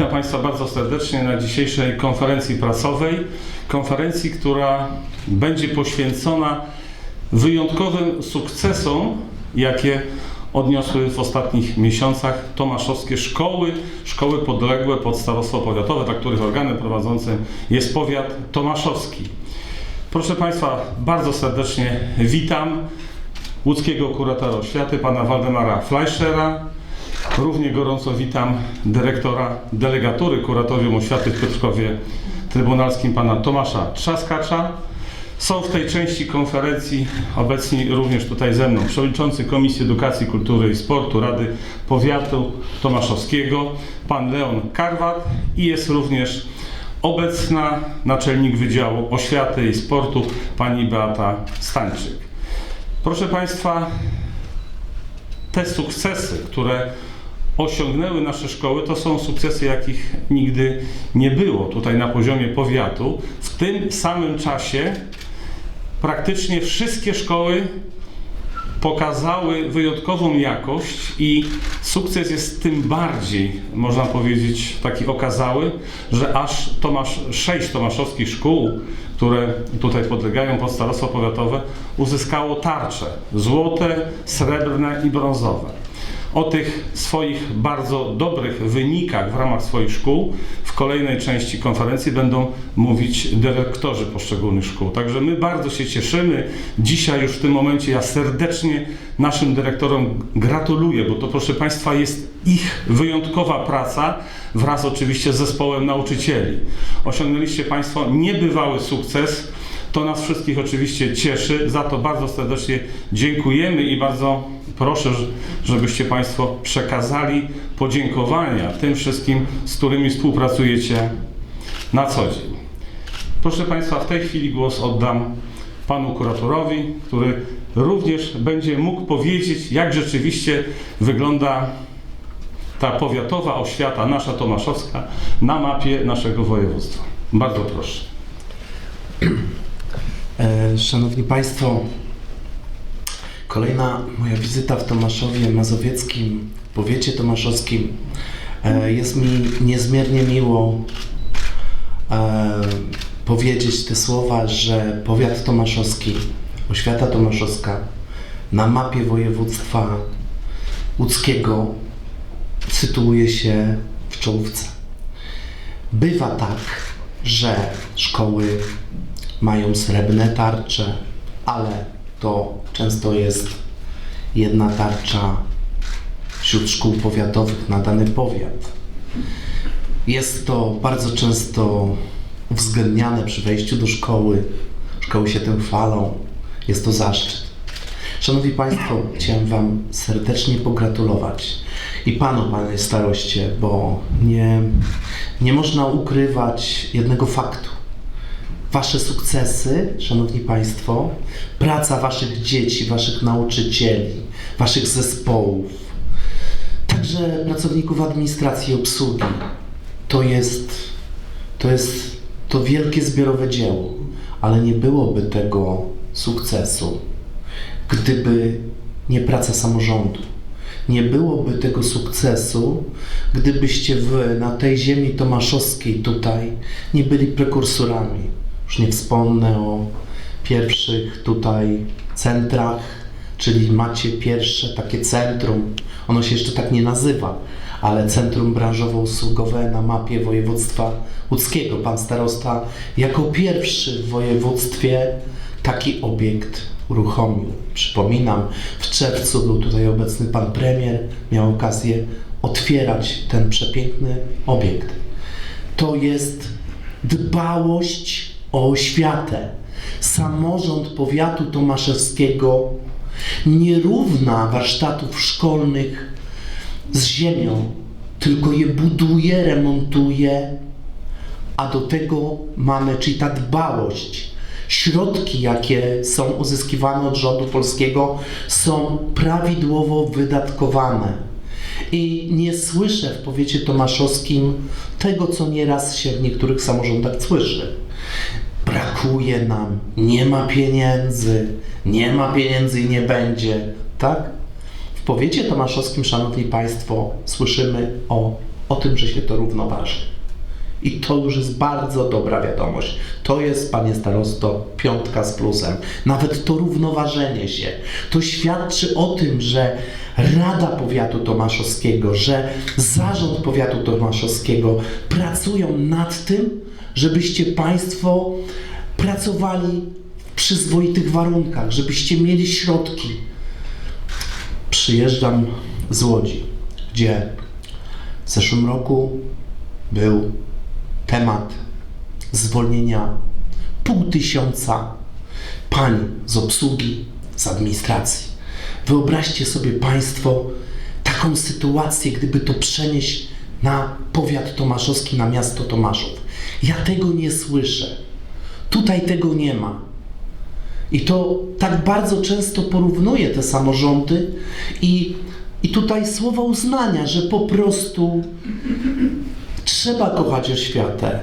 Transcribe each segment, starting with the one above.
Witam Państwa bardzo serdecznie na dzisiejszej konferencji prasowej. Konferencji, która będzie poświęcona wyjątkowym sukcesom, jakie odniosły w ostatnich miesiącach tomaszowskie szkoły, szkoły podległe pod starostwo powiatowe, dla których organem prowadzącym jest powiat tomaszowski. Proszę Państwa, bardzo serdecznie witam łódzkiego kuratora oświaty, pana Waldemara Fleischera. Równie gorąco witam dyrektora delegatury Kuratorium Oświaty w Piotrkowie Trybunalskim, pana Tomasza Trzaskacza. Są w tej części konferencji obecni również tutaj ze mną przewodniczący Komisji Edukacji, Kultury i Sportu Rady Powiatu Tomaszowskiego, pan Leon Karwat i jest również obecna naczelnik Wydziału Oświaty i Sportu pani Beata Stańczyk. Proszę Państwa, te sukcesy, które osiągnęły nasze szkoły, to są sukcesy, jakich nigdy nie było tutaj na poziomie powiatu. W tym samym czasie praktycznie wszystkie szkoły pokazały wyjątkową jakość i sukces jest tym bardziej, można powiedzieć, taki okazały, że aż Tomasz, sześć tomaszowskich szkół, które tutaj podlegają pod starostwo powiatowe, uzyskało tarcze złote, srebrne i brązowe. O tych swoich bardzo dobrych wynikach w ramach swoich szkół w kolejnej części konferencji będą mówić dyrektorzy poszczególnych szkół. Także my bardzo się cieszymy. Dzisiaj już w tym momencie ja serdecznie naszym dyrektorom gratuluję, bo to proszę Państwa jest ich wyjątkowa praca wraz oczywiście z zespołem nauczycieli. Osiągnęliście Państwo niebywały sukces. To nas wszystkich oczywiście cieszy. Za to bardzo serdecznie dziękujemy i bardzo proszę, żebyście Państwo przekazali podziękowania tym wszystkim, z którymi współpracujecie na co dzień. Proszę Państwa, w tej chwili głos oddam panu kuratorowi, który również będzie mógł powiedzieć, jak rzeczywiście wygląda ta powiatowa oświata, nasza tomaszowska, na mapie naszego województwa. Bardzo proszę. E, Szanowni Państwo, kolejna moja wizyta w Tomaszowie Mazowieckim, powiecie tomaszowskim. E, Jest mi niezmiernie miło e, powiedzieć te słowa, że powiat tomaszowski, oświata tomaszowska na mapie województwa łódzkiego sytuuje się w czołówce. Bywa tak, że szkoły mają srebrne tarcze, ale to często jest jedna tarcza wśród szkół powiatowych na dany powiat. Jest to bardzo często uwzględniane przy wejściu do szkoły. Szkoły się tym chwalą. Jest to zaszczyt. Szanowni Państwo, chciałem Wam serdecznie pogratulować i Panu, Panie Staroście, bo nie, nie można ukrywać jednego faktu. Wasze sukcesy, Szanowni Państwo, praca Waszych dzieci, Waszych nauczycieli, Waszych zespołów, także pracowników administracji i obsługi, to jest, to jest to wielkie zbiorowe dzieło, ale nie byłoby tego sukcesu, gdyby nie praca samorządu. Nie byłoby tego sukcesu, gdybyście wy na tej ziemi tomaszowskiej tutaj nie byli prekursorami. Już nie wspomnę o pierwszych tutaj centrach, czyli macie pierwsze takie centrum. Ono się jeszcze tak nie nazywa, ale Centrum Branżowo-Usługowe na mapie województwa łódzkiego. Pan starosta jako pierwszy w województwie taki obiekt uruchomił. Przypominam, w czerwcu był tutaj obecny pan premier, miał okazję otwierać ten przepiękny obiekt. To jest dbałość o oświatę. Samorząd powiatu tomaszewskiego nie równa warsztatów szkolnych z ziemią, tylko je buduje, remontuje, a do tego mamy, czyli ta dbałość, środki, jakie są uzyskiwane od rządu polskiego, są prawidłowo wydatkowane. I nie słyszę w powiecie tomaszowskim tego, co nieraz się w niektórych samorządach słyszy. Brakuje nam, nie ma pieniędzy, nie ma pieniędzy i nie będzie, tak? W powiecie tomaszowskim, szanowni państwo, słyszymy o o tym, że się to równoważy. I to już jest bardzo dobra wiadomość. To jest, panie starosto, piątka z plusem. Nawet to równoważenie się. To świadczy o tym, że Rada Powiatu Tomaszowskiego, że Zarząd Powiatu Tomaszowskiego pracują nad tym, żebyście państwo pracowali w przyzwoitych warunkach, żebyście mieli środki. Przyjeżdżam z Łodzi, gdzie w zeszłym roku był temat zwolnienia pół tysiąca pań z obsługi, z administracji. Wyobraźcie sobie Państwo taką sytuację, gdyby to przenieść na powiat tomaszowski, na miasto Tomaszów. Ja tego nie słyszę. Tutaj tego nie ma. I to tak bardzo często porównuje te samorządy i, i tutaj słowa uznania, że po prostu trzeba kochać oświatę.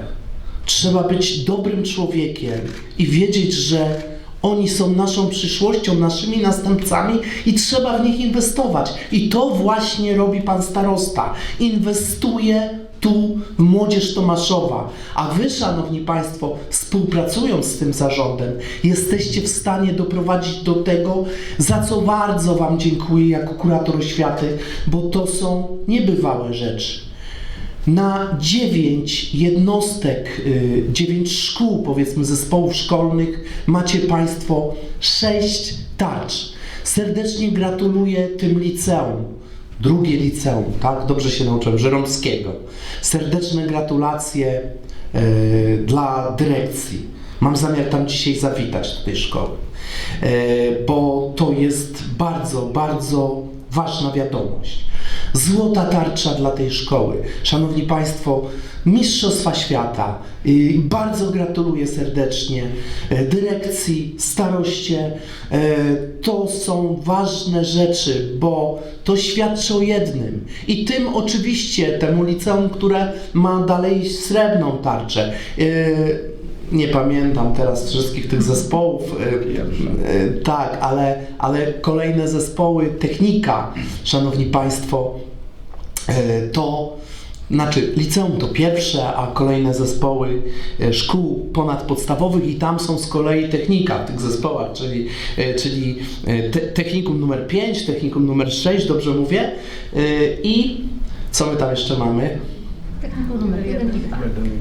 Trzeba być dobrym człowiekiem i wiedzieć, że oni są naszą przyszłością, naszymi następcami i trzeba w nich inwestować. I to właśnie robi pan starosta. Inwestuje tu młodzież Tomaszowa. A wy, szanowni państwo, współpracując z tym zarządem, jesteście w stanie doprowadzić do tego, za co bardzo wam dziękuję jako kurator oświaty, bo to są niebywałe rzeczy na dziewięć jednostek, y, dziewięć szkół, powiedzmy zespołów szkolnych, macie Państwo sześć tarcz. Serdecznie gratuluję tym liceum. Drugie liceum, tak? Dobrze się nauczyłem, Żeromskiego. Serdeczne gratulacje y, dla dyrekcji. Mam zamiar tam dzisiaj zawitać do tej szkoły, y, bo to jest bardzo, bardzo ważna wiadomość. Złota tarcza dla tej szkoły. Szanowni Państwo, Mistrzostwa Świata. Bardzo gratuluję serdecznie e, dyrekcji, staroście. E, To są ważne rzeczy, bo to świadczy o jednym. I tym oczywiście, temu liceum, które ma dalej srebrną tarczę. E, Nie pamiętam teraz wszystkich tych zespołów. Tak, ale, ale kolejne zespoły, technika, szanowni Państwo, to znaczy liceum to pierwsze, a kolejne zespoły e, szkół ponadpodstawowych i tam są z kolei technika w tych zespołach, czyli, e, czyli e, te, technikum numer 5, technikum numer 6, dobrze mówię? I co my tam jeszcze mamy? Technikum numer 1 i 2.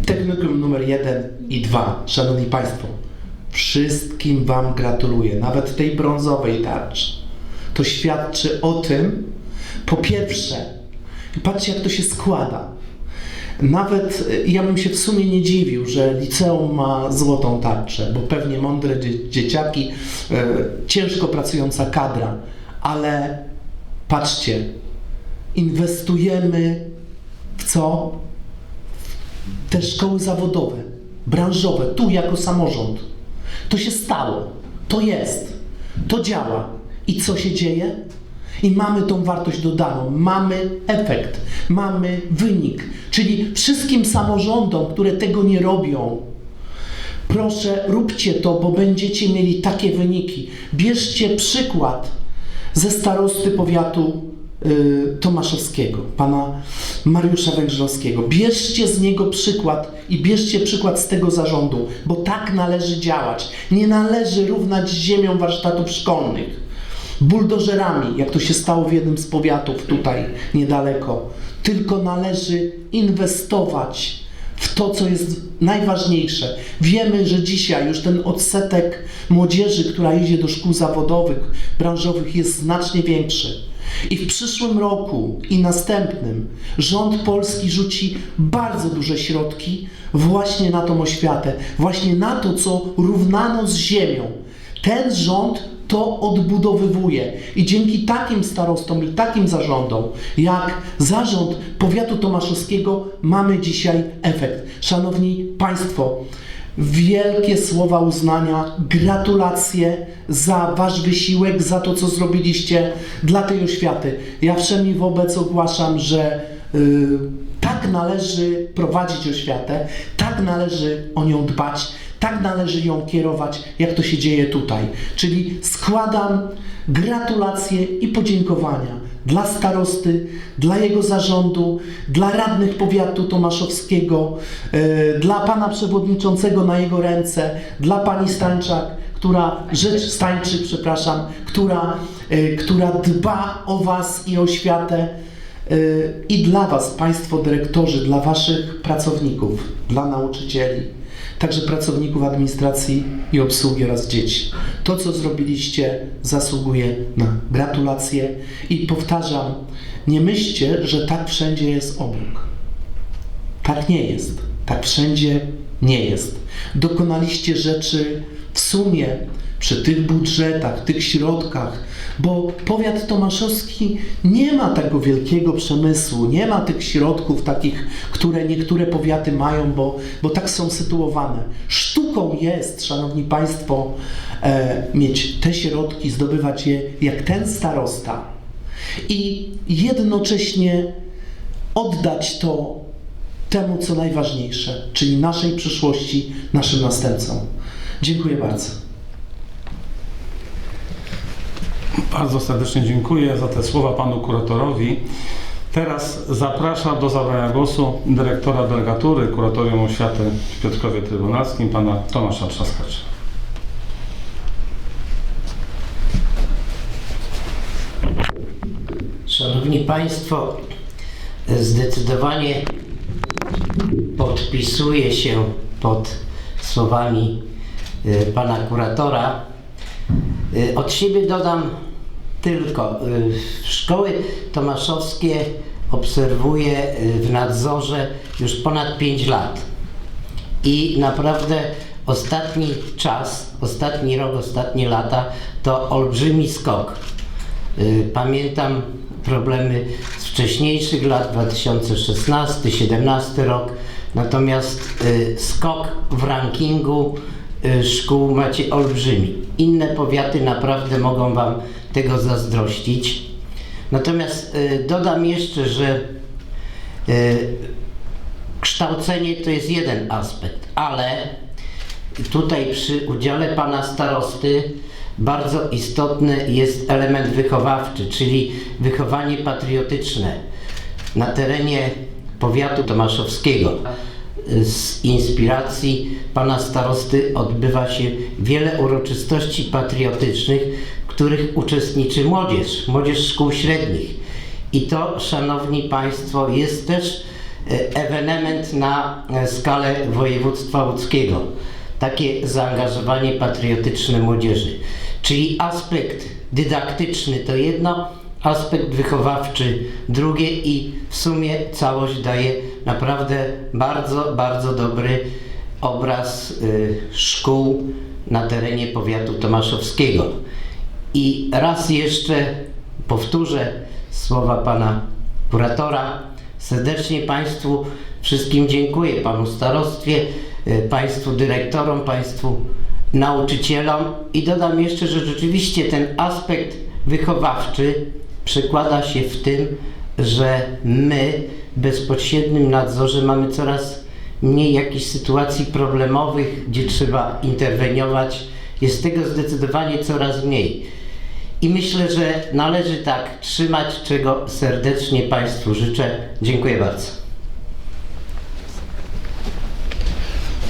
Technikum numer 1 i 2. Szanowni Państwo, wszystkim Wam gratuluję, nawet tej brązowej tarczy. To świadczy o tym, po pierwsze, patrzcie jak to się składa. Nawet e, ja bym się w sumie nie dziwił, że liceum ma złotą tarczę, bo pewnie mądre dzie- dzieciaki, e, ciężko pracująca kadra, ale patrzcie, inwestujemy w co? te szkoły zawodowe, branżowe, tu jako samorząd. To się stało, to jest, to działa. I co się dzieje? I mamy tą wartość dodaną, mamy efekt, mamy wynik. Czyli wszystkim samorządom, które tego nie robią, proszę, róbcie to, bo będziecie mieli takie wyniki. Bierzcie przykład ze starosty powiatu y, Tomaszowskiego, pana Mariusza Węgrzowskiego. Bierzcie z niego przykład i bierzcie przykład z tego zarządu, bo tak należy działać. Nie należy równać z ziemią warsztatów szkolnych buldożerami, jak to się stało w jednym z powiatów tutaj niedaleko. Tylko należy inwestować w to, co jest najważniejsze. Wiemy, że dzisiaj już ten odsetek młodzieży, która idzie do szkół zawodowych, branżowych, jest znacznie większy. I w przyszłym roku i następnym rząd polski rzuci bardzo duże środki właśnie na tą oświatę, właśnie na to, co równano z ziemią. Ten rząd to odbudowywuje. I dzięki takim starostom i takim zarządom, jak zarząd powiatu tomaszowskiego, mamy dzisiaj efekt. Szanowni Państwo, wielkie słowa uznania, gratulacje za Wasz wysiłek, za to, co zrobiliście dla tej oświaty. Ja wszemi wobec ogłaszam, że y, tak należy prowadzić oświatę, tak należy o nią dbać, tak należy ją kierować, jak to się dzieje tutaj. Czyli składam gratulacje i podziękowania dla starosty, dla jego zarządu, dla radnych powiatu tomaszowskiego, e, dla pana przewodniczącego na jego ręce, dla pani Stańczak, która, rzecz Stańczyk, przepraszam, która, e, która dba o was i o światę. Y, i dla Was, Państwo dyrektorzy, dla Waszych pracowników, dla nauczycieli, także pracowników administracji i obsługi oraz dzieci. To, co zrobiliście, zasługuje na gratulacje i powtarzam, nie myślcie, że tak wszędzie jest obróg. Tak nie jest. Tak wszędzie nie jest. Dokonaliście rzeczy w sumie przy tych budżetach, tych środkach, bo powiat tomaszowski nie ma tego wielkiego przemysłu, nie ma tych środków takich, które niektóre powiaty mają, bo, bo tak są sytuowane. Sztuką jest, szanowni państwo, e, mieć te środki, zdobywać je jak ten starosta i jednocześnie oddać to temu, co najważniejsze, czyli naszej przyszłości, naszym następcom. Dziękuję bardzo. Bardzo serdecznie dziękuję za te słowa panu kuratorowi. Teraz zapraszam do zabrania głosu dyrektora delegatury Kuratorium Oświaty w Piotrkowie Trybunalskim, pana Tomasza Trzaskacza. Szanowni Państwo, zdecydowanie podpisuję się pod słowami y, pana kuratora. Y, Od siebie dodam tylko, y, szkoły tomaszowskie obserwuję y, w nadzorze już ponad 5 lat. I naprawdę ostatni czas, ostatni rok, ostatnie lata to olbrzymi skok. Y, Pamiętam problemy z wcześniejszych lat, 2016-17 rok, natomiast skok w rankingu szkół macie olbrzymi. Inne powiaty naprawdę mogą Wam tego zazdrościć. Natomiast y, dodam jeszcze, że y, kształcenie to jest jeden aspekt, ale tutaj przy udziale pana starosty bardzo istotny jest element wychowawczy, czyli wychowanie patriotyczne na terenie powiatu tomaszowskiego. Z inspiracji pana starosty odbywa się wiele uroczystości patriotycznych, których uczestniczy młodzież, młodzież szkół średnich. I to, szanowni państwo, jest też e, ewenement na e, skalę województwa łódzkiego. Takie zaangażowanie patriotyczne młodzieży. Czyli aspekt dydaktyczny to jedno, aspekt wychowawczy drugie i w sumie całość daje naprawdę bardzo, bardzo dobry obraz y, szkół na terenie powiatu tomaszowskiego. I raz jeszcze powtórzę słowa pana kuratora. Serdecznie Państwu wszystkim dziękuję, Panu starostwie, y, Państwu dyrektorom, Państwu nauczycielom i dodam jeszcze, że rzeczywiście ten aspekt wychowawczy przekłada się w tym, że my w bezpośrednim nadzorze mamy coraz mniej jakichś sytuacji problemowych, gdzie trzeba interweniować. Jest tego zdecydowanie coraz mniej. I myślę, że należy tak trzymać, czego serdecznie Państwu życzę. Dziękuję bardzo.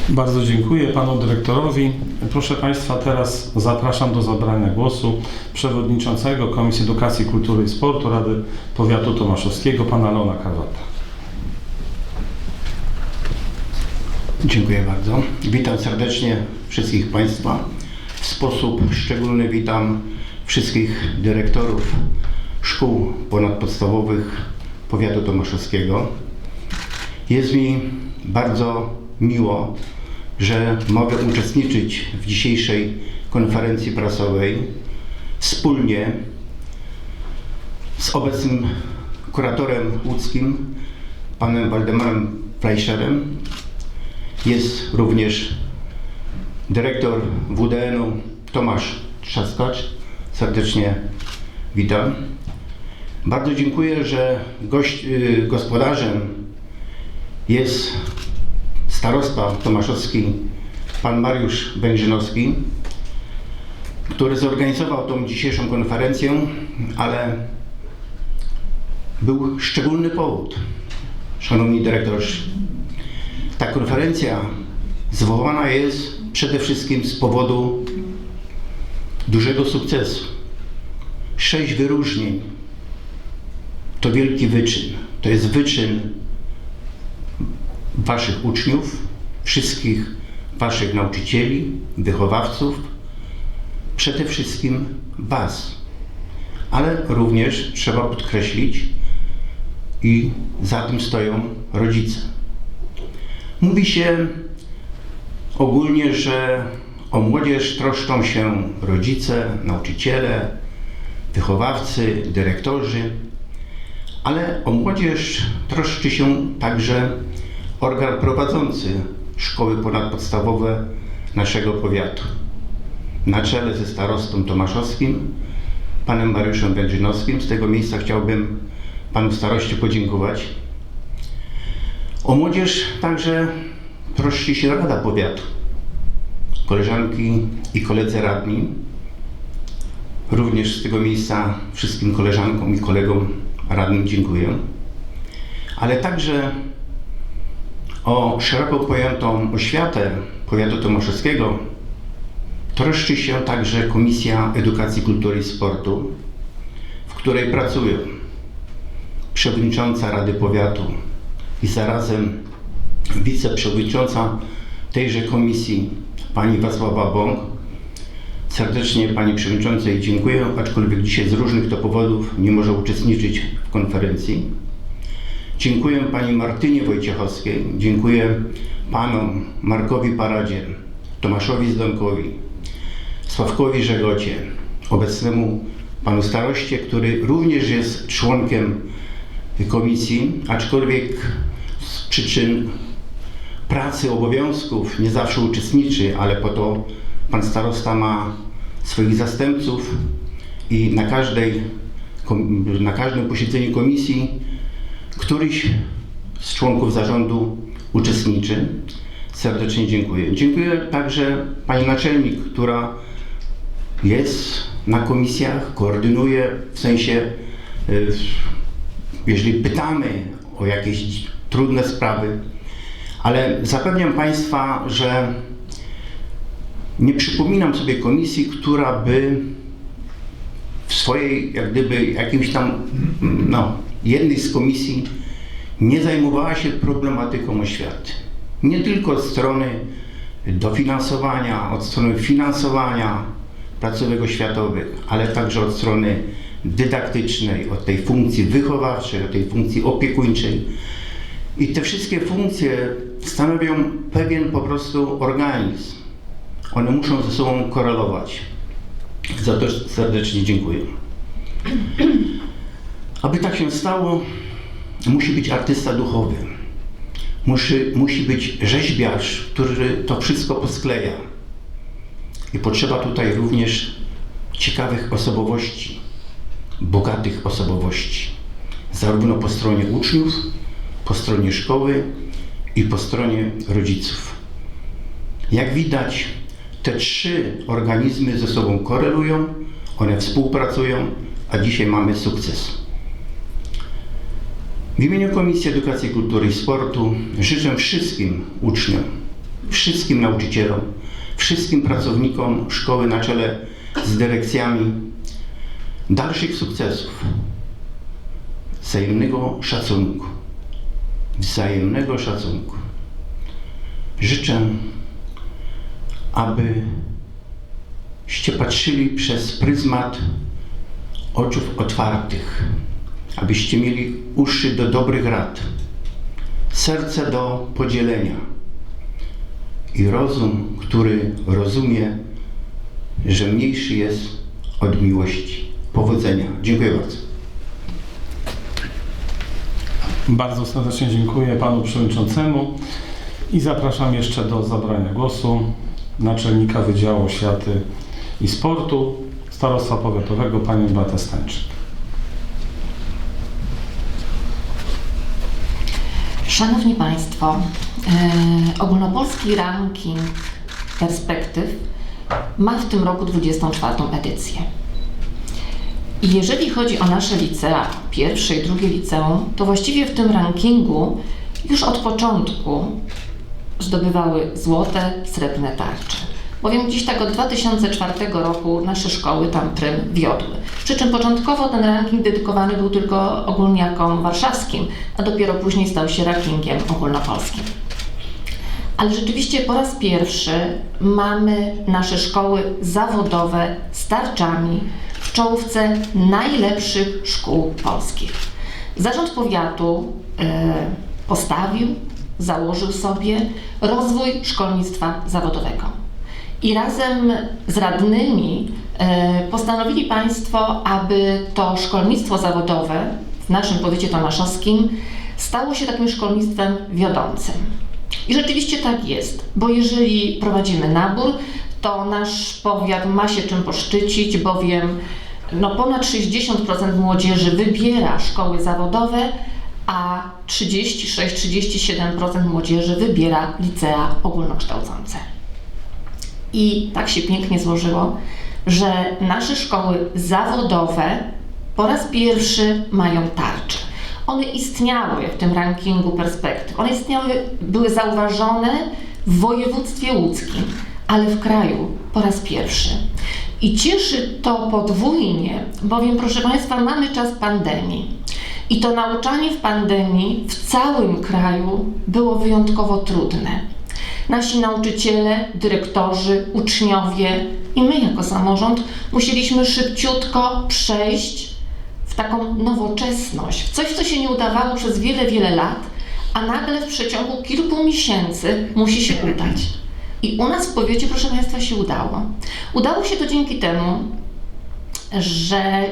Bardzo dziękuję panu dyrektorowi. Proszę państwa, teraz zapraszam do zabrania głosu przewodniczącego Komisji Edukacji, Kultury i Sportu Rady Powiatu Tomaszowskiego, pana Leona Karwata. Dziękuję bardzo. Witam serdecznie wszystkich Państwa. W sposób szczególny witam wszystkich dyrektorów szkół ponadpodstawowych powiatu tomaszowskiego. Jest mi bardzo miło, że mogę uczestniczyć w dzisiejszej konferencji prasowej wspólnie z obecnym kuratorem łódzkim, panem Waldemarem Fleischerem, jest również dyrektor WDN-u Tomasz Trzaskacz. Serdecznie witam. Bardzo dziękuję, że gość, y, gospodarzem jest starosta tomaszowski, pan Mariusz Węgrzynowski, który zorganizował tą dzisiejszą konferencję, ale był szczególny powód. Szanowni dyrektorzy, ta konferencja zwołana jest przede wszystkim z powodu dużego sukcesu. Sześć wyróżnień to wielki wyczyn. To jest wyczyn Waszych uczniów, wszystkich Waszych nauczycieli, wychowawców, przede wszystkim Was. Ale również trzeba podkreślić, i za tym stoją rodzice. Mówi się ogólnie, że o młodzież troszczą się rodzice, nauczyciele, wychowawcy, dyrektorzy, ale o młodzież troszczy się także organ prowadzący szkoły ponadpodstawowe naszego powiatu. Na czele ze starostą Tomaszowskim, panem Mariuszem Wędrzynowskim. Z tego miejsca chciałbym panu staroście podziękować. O młodzież także troszczy się Rada Powiatu. Koleżanki i koledzy radni. Również z tego miejsca wszystkim koleżankom i kolegom radnym dziękuję. Ale także o szeroko pojętą oświatę powiatu tomaszewskiego troszczy się także Komisja Edukacji, Kultury i Sportu, w której pracują przewodnicząca Rady Powiatu i zarazem wiceprzewodnicząca tejże komisji pani Wacława Bąk. Serdecznie pani przewodniczącej dziękuję, aczkolwiek dzisiaj z różnych to powodów nie może uczestniczyć w konferencji. Dziękuję pani Martynie Wojciechowskiej, dziękuję panom Markowi Paradzie, Tomaszowi Zdonkowi, Sławkowi Żegocie, obecnemu panu staroście, który również jest członkiem komisji, aczkolwiek z przyczyn pracy, obowiązków nie zawsze uczestniczy, ale po to pan starosta ma swoich zastępców i na, każdej, na każdym posiedzeniu komisji któryś z członków zarządu uczestniczy. Serdecznie dziękuję. Dziękuję także pani naczelnik, która jest na komisjach, koordynuje w sensie, y, jeżeli pytamy o jakieś trudne sprawy, ale zapewniam Państwa, że nie przypominam sobie komisji, która by w swojej, jak gdyby, jakimś tam, no, jednej z komisji nie zajmowała się problematyką oświaty. Nie tylko od strony dofinansowania, od strony finansowania placówek oświatowych, ale także od strony dydaktycznej, od tej funkcji wychowawczej, od tej funkcji opiekuńczej. I te wszystkie funkcje stanowią pewien po prostu organizm. One muszą ze sobą korelować. Za to serdecznie dziękuję. Aby tak się stało, musi być artysta duchowy. Musi, musi być rzeźbiarz, który to wszystko poskleja. I potrzeba tutaj również ciekawych osobowości, bogatych osobowości. Zarówno po stronie uczniów, po stronie szkoły i po stronie rodziców. Jak widać, te trzy organizmy ze sobą korelują, one współpracują, a dzisiaj mamy sukces. W imieniu Komisji Edukacji, Kultury i Sportu życzę wszystkim uczniom, wszystkim nauczycielom, wszystkim pracownikom szkoły na czele z dyrekcjami dalszych sukcesów, wzajemnego szacunku, wzajemnego szacunku. Życzę, abyście patrzyli przez pryzmat oczów otwartych, abyście mieli uszy do dobrych rad, serce do podzielenia i rozum, który rozumie, że mniejszy jest od miłości. Powodzenia. Dziękuję bardzo. Bardzo serdecznie dziękuję panu przewodniczącemu i zapraszam jeszcze do zabrania głosu naczelnika Wydziału Oświaty i Sportu Starostwa Powiatowego panią Beatę Stańczyk. Szanowni Państwo, e, ogólnopolski ranking perspektyw ma w tym roku 24 edycję. I jeżeli chodzi o nasze licea, pierwsze i drugie liceum, to właściwie w tym rankingu już od początku zdobywały złote, srebrne tarcze. Bowiem gdzieś tak od 2004 roku nasze szkoły tam prym wiodły. Przy czym początkowo ten ranking dedykowany był tylko ogólniakom warszawskim, a dopiero później stał się rankingiem ogólnopolskim. Ale rzeczywiście po raz pierwszy mamy nasze szkoły zawodowe z tarczami czołówce najlepszych szkół polskich. Zarząd powiatu e, postawił, założył sobie rozwój szkolnictwa zawodowego. I razem z radnymi e, postanowili Państwo, aby to szkolnictwo zawodowe w naszym powiecie tomaszowskim stało się takim szkolnictwem wiodącym. I rzeczywiście tak jest, bo jeżeli prowadzimy nabór, to nasz powiat ma się czym poszczycić, bowiem no, ponad 60% młodzieży wybiera szkoły zawodowe, a 36-37% młodzieży wybiera licea ogólnokształcące. I tak się pięknie złożyło, że nasze szkoły zawodowe po raz pierwszy mają tarcze. One istniały w tym rankingu perspektyw. One istniały, były zauważone w województwie łódzkim, ale w kraju po raz pierwszy. I cieszy to podwójnie, bowiem, proszę Państwa, mamy czas pandemii. I to nauczanie w pandemii w całym kraju było wyjątkowo trudne. Nasi nauczyciele, dyrektorzy, uczniowie i my jako samorząd musieliśmy szybciutko przejść w taką nowoczesność, w coś, co się nie udawało przez wiele, wiele lat, a nagle w przeciągu kilku miesięcy musi się udać. I u nas w powiecie, proszę Państwa, się udało. Udało się to dzięki temu, że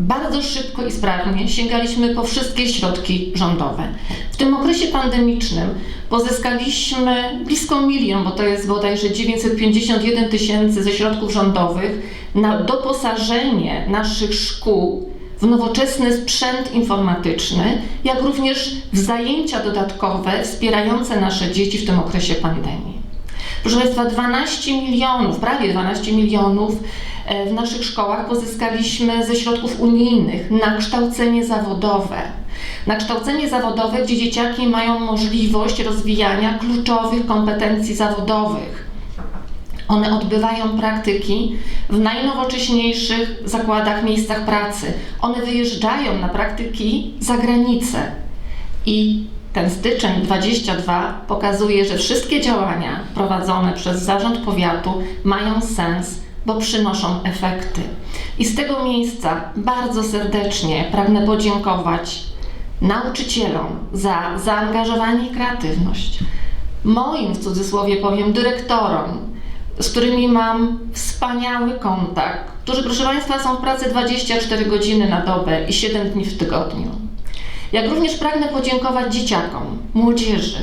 bardzo szybko i sprawnie sięgaliśmy po wszystkie środki rządowe. W tym okresie pandemicznym pozyskaliśmy blisko milion, bo to jest bodajże 951 tysięcy ze środków rządowych na doposażenie naszych szkół w nowoczesny sprzęt informatyczny, jak również w zajęcia dodatkowe wspierające nasze dzieci w tym okresie pandemii. Proszę Państwa, 12 milionów, prawie 12 milionów e, w naszych szkołach pozyskaliśmy ze środków unijnych na kształcenie zawodowe. Na kształcenie zawodowe, gdzie dzieciaki mają możliwość rozwijania kluczowych kompetencji zawodowych. One odbywają praktyki w najnowocześniejszych zakładach, miejscach pracy. One wyjeżdżają na praktyki za granicę. I ten styczeń 22 pokazuje, że wszystkie działania prowadzone przez Zarząd Powiatu mają sens, bo przynoszą efekty. I z tego miejsca bardzo serdecznie pragnę podziękować nauczycielom za zaangażowanie i kreatywność. Moim, w cudzysłowie powiem, dyrektorom, z którymi mam wspaniały kontakt, którzy, proszę Państwa, są w pracy 24 godziny na dobę i 7 dni w tygodniu. Jak również pragnę podziękować dzieciakom, młodzieży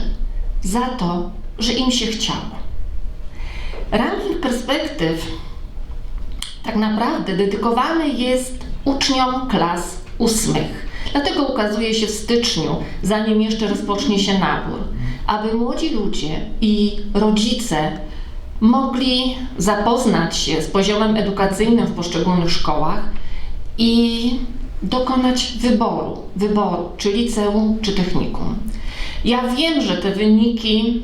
za to, że im się chciało. Ranking perspektyw tak naprawdę dedykowany jest uczniom klas ósmych. Dlatego ukazuje się w styczniu, zanim jeszcze rozpocznie się nabór, aby młodzi ludzie i rodzice mogli zapoznać się z poziomem edukacyjnym w poszczególnych szkołach i dokonać wyboru, wyboru, czy liceum, czy technikum. Ja wiem, że te wyniki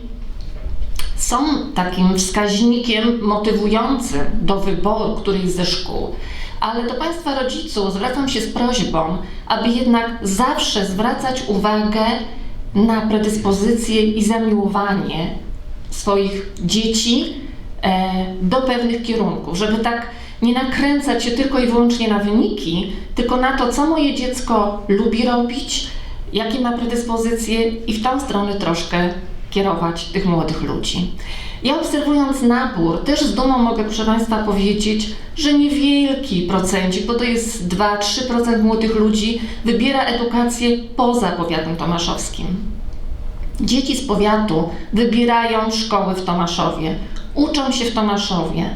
są takim wskaźnikiem motywującym do wyboru którejś ze szkół, ale do Państwa rodziców zwracam się z prośbą, aby jednak zawsze zwracać uwagę na predyspozycje i zamiłowanie swoich dzieci e, do pewnych kierunków, żeby tak nie nakręcać się tylko i wyłącznie na wyniki, tylko na to, co moje dziecko lubi robić, jakie ma predyspozycje i w tą stronę troszkę kierować tych młodych ludzi. Ja obserwując nabór, też z dumą mogę, proszę Państwa, powiedzieć, że niewielki procencik, bo to jest 2-3% młodych ludzi, wybiera edukację poza powiatem tomaszowskim. Dzieci z powiatu wybierają szkoły w Tomaszowie, uczą się w Tomaszowie,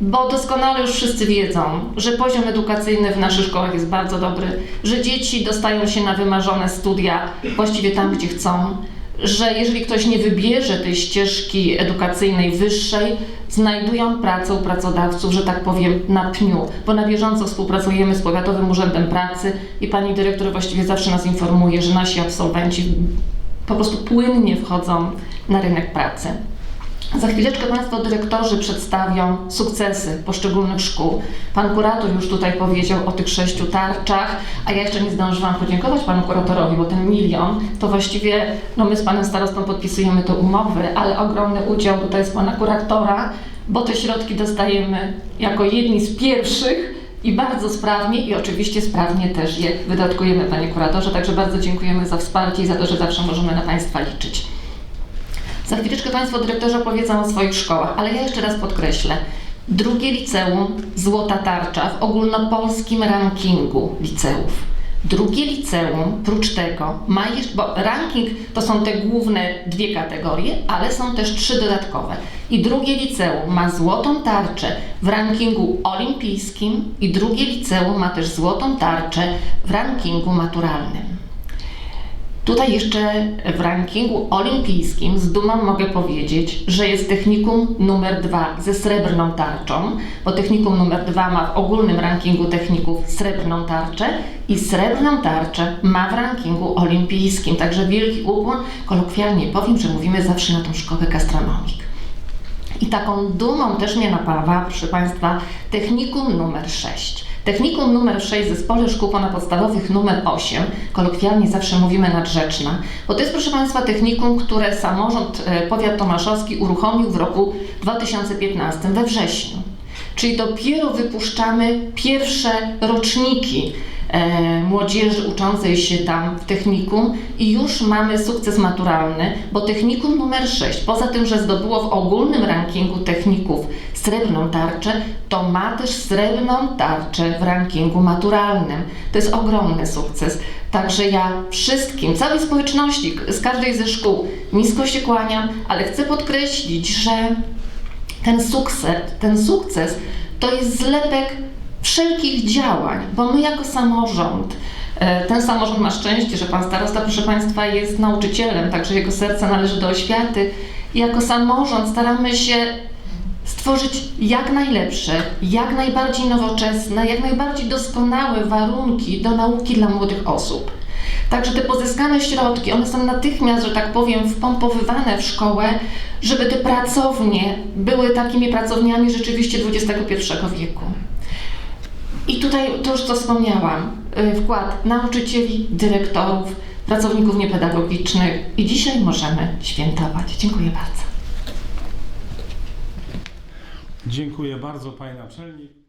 bo doskonale już wszyscy wiedzą, że poziom edukacyjny w naszych szkołach jest bardzo dobry, że dzieci dostają się na wymarzone studia właściwie tam, gdzie chcą, że jeżeli ktoś nie wybierze tej ścieżki edukacyjnej wyższej, znajdują pracę u pracodawców, że tak powiem, na pniu, bo na bieżąco współpracujemy z Powiatowym Urzędem Pracy i pani dyrektor właściwie zawsze nas informuje, że nasi absolwenci po prostu płynnie wchodzą na rynek pracy. Za chwileczkę Państwo dyrektorzy przedstawią sukcesy poszczególnych szkół. Pan kurator już tutaj powiedział o tych sześciu tarczach, a ja jeszcze nie zdążyłam podziękować Panu kuratorowi, bo ten milion to właściwie, no my z Panem starostą podpisujemy te umowy, ale ogromny udział tutaj z Pana kuratora, bo te środki dostajemy jako jedni z pierwszych i bardzo sprawnie i oczywiście sprawnie też je wydatkujemy Panie kuratorze, także bardzo dziękujemy za wsparcie i za to, że zawsze możemy na Państwa liczyć. Za chwileczkę Państwo dyrektorzy opowiedzą o swoich szkołach, ale ja jeszcze raz podkreślę. Drugie liceum Złota Tarcza w ogólnopolskim rankingu liceów. Drugie liceum, prócz tego, ma jeszcze, bo ranking to są te główne dwie kategorie, ale są też trzy dodatkowe. I drugie liceum ma złotą tarczę w rankingu olimpijskim i drugie liceum ma też złotą tarczę w rankingu maturalnym. Tutaj jeszcze w rankingu olimpijskim z dumą mogę powiedzieć, że jest technikum numer dwa ze srebrną tarczą, bo technikum numer dwa ma w ogólnym rankingu techników srebrną tarczę i srebrną tarczę ma w rankingu olimpijskim. Także wielki ukłon. Kolokwialnie powiem, że mówimy zawsze na tą szkołę gastronomik. I taką dumą też mnie napawa, proszę Państwa, technikum numer 6. Technikum numer 6 w Zespole Szkół Ponadpodstawowych numer 8, kolokwialnie zawsze mówimy nadrzeczna, bo to jest, proszę Państwa, technikum, które samorząd e, powiat tomaszowski uruchomił w roku 2015 we wrześniu. Czyli dopiero wypuszczamy pierwsze roczniki młodzieży uczącej się tam w technikum i już mamy sukces maturalny, bo technikum numer 6, poza tym, że zdobyło w ogólnym rankingu techników srebrną tarczę, to ma też srebrną tarczę w rankingu maturalnym. To jest ogromny sukces. Także ja wszystkim, całej społeczności, z każdej ze szkół nisko się kłaniam, ale chcę podkreślić, że ten sukces, ten sukces to jest zlepek wszelkich działań, bo my jako samorząd, e, ten samorząd ma szczęście, że pan starosta, proszę państwa, jest nauczycielem, także jego serce należy do oświaty. Jako samorząd staramy się stworzyć jak najlepsze, jak najbardziej nowoczesne, jak najbardziej doskonałe warunki do nauki dla młodych osób. Także te pozyskane środki, one są natychmiast, że tak powiem, wpompowywane w szkołę, żeby te pracownie były takimi pracowniami rzeczywiście XXI wieku. I tutaj to już co wspomniałam, y, wkład nauczycieli, dyrektorów, pracowników niepedagogicznych i dzisiaj możemy świętować. Dziękuję bardzo. Dziękuję bardzo, Pani Naczelnik.